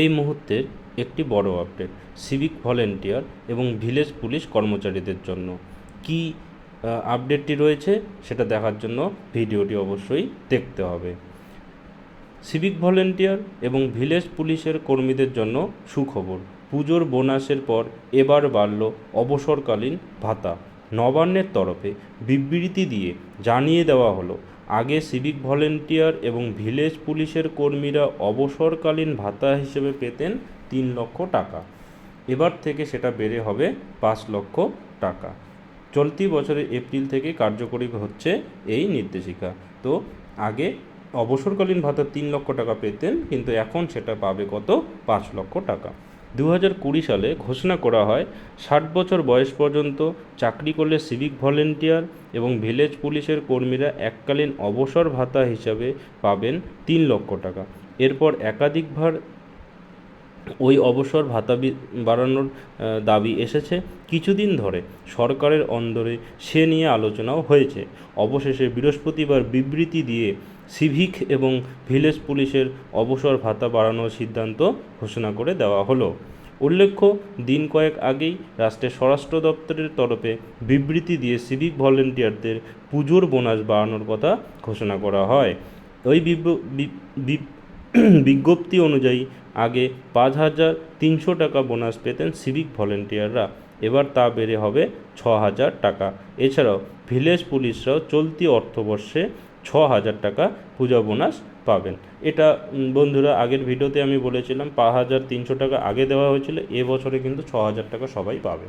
এই মুহূর্তের একটি বড় আপডেট সিভিক ভলেন্টিয়ার এবং ভিলেজ পুলিশ কর্মচারীদের জন্য। কী আপডেটটি রয়েছে সেটা দেখার জন্য ভিডিওটি অবশ্যই দেখতে হবে। সিভিক ভলেন্টিয়ার এবং ভিলেজ পুলিশের কর্মীদের জন্য সুখবর, পুজোর বোনাসের পর এবার বাড়ল অবসরকালীন ভাতা। নবান্নের তরফে বিবৃতি দিয়ে জানিয়ে দেওয়া হলো, আগে সিভিক ভলেন্টিয়ার এবং ভিলেজ পুলিশের কর্মীরা অবসরকালীন ভাতা হিসেবে পেতেন তিন লক্ষ টাকা। এবার থেকে সেটা বেড়ে হবে পাঁচ লক্ষ টাকা। চলতি বছরের এপ্রিল থেকে কার্যকরী হচ্ছে এই নির্দেশিকা। তো আগে অবসরকালীন ভাতা তিন লক্ষ টাকা পেতেন, কিন্তু এখন সেটা পাবে কত? পাঁচ লক্ষ টাকা। দু হাজার কুড়ি সালে ঘোষণা করা হয়, ষাট বছর বয়স পর্যন্ত চাকরি করলে সিভিক ভলেন্টিয়ার এবং ভিলেজ পুলিশের কর্মীরা এককালীন অবসর ভাতা হিসাবে পাবেন তিন লক্ষ টাকা। এরপর একাধিকবার ওই অবসর ভাতা বাড়ানোর দাবি এসেছে কিছুদিন ধরে সরকারের অন্দরে। সে নিয়ে আলোচনাও হয়েছে। অবশেষে বৃহস্পতিবার বিবৃতি দিয়ে সিভিক এবং ভিলেজ পুলিশের অবসর ভাতা বাড়ানোর সিদ্ধান্ত ঘোষণা করে দেওয়া হলো। উল্লেখ্য, দিন কয়েক আগেই রাষ্ট্রের স্বরাষ্ট্র দপ্তরের তরফে বিবৃতি দিয়ে সিভিক ভলেন্টিয়ারদের পুজোর বোনাস বাড়ানোর কথা ঘোষণা করা হয়। ওই বিজ্ঞপ্তি অনুযায়ী আগে পাঁচ হাজার তিনশো টাকা বোনাস পেতেন সিভিক ভলেন্টিয়াররা। এবার তা বেড়ে হবে ছ হাজার টাকা। এছাড়াও ভিলেজ পুলিশরাও চলতি অর্থবর্ষে ছ হাজার টাকা পূজা বোনাস পাবেন। এটা বন্ধুরা, আগের ভিডিওতে আমি বলেছিলাম, পাঁচ হাজার তিনশো টাকা আগে দেওয়া হয়েছিল এবছরে কিন্তু ছ হাজার টাকা সবাই পাবে।